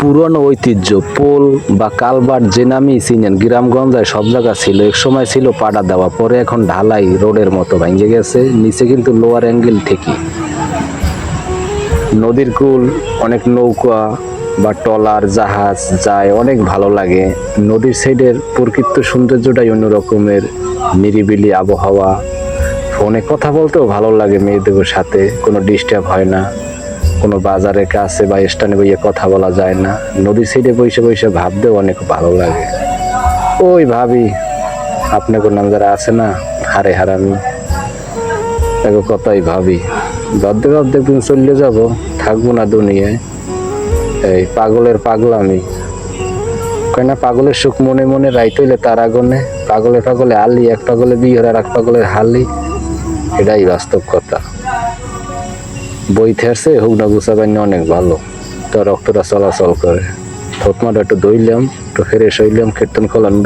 পুরনো ঐতিহ্য, পোল বা কালবার যে নামই চিনেন গ্রামগঞ্জায় সব জায়গা ছিল, এক সময় ছিল পাড়া দেওয়া, পরে এখন ঢালাই রোডের মতো ভেঙে গেছে, নিচে কিন্তু লোয়ার অ্যাঙ্গেল ঠিকই। নদীর কুল, অনেক নৌকা বা টলার জাহাজ যায়, অনেক ভালো লাগে। নদীর সাইডের প্রকৃত সৌন্দর্যটাই অন্য রকমের নিরিবিলি আবহাওয়া। ফোনে কথা বলতেও ভালো লাগে মেয়েদের সাথে, কোনো ডিস্টার্ব হয় না। কোনো বাজারে কাছে বা স্টানে বইয়ে কথা বলা যায় না। নদীর সাইডে বসে বসে ভাবতেও অনেক ভালো লাগে। ওই ভাবি আপনার নাম যারা আছে না, হারে হারামি। এগো কথাই ভাবি। ভাবতে ভাবতে একদিন চলে যাব, থাকব না দুনিয়ায়। এই পাগলের পাগলামি। কয় না, পাগলের সুখ মনে মনে রাইতে হইলে তার আগুনে। পাগলে পাগলে আলি, এক পাগলে বিয়ে আর এক পাগলের হালি। এটাই বাস্তব কথা। বইতে থেরছে হোক না গুছা গান অনেক ভালো। তো রক্তটা চলাচল করে। থতমাটা একটু ধুইলাম, একটু ফ্রেশ হইলাম, কীর্তন করলাম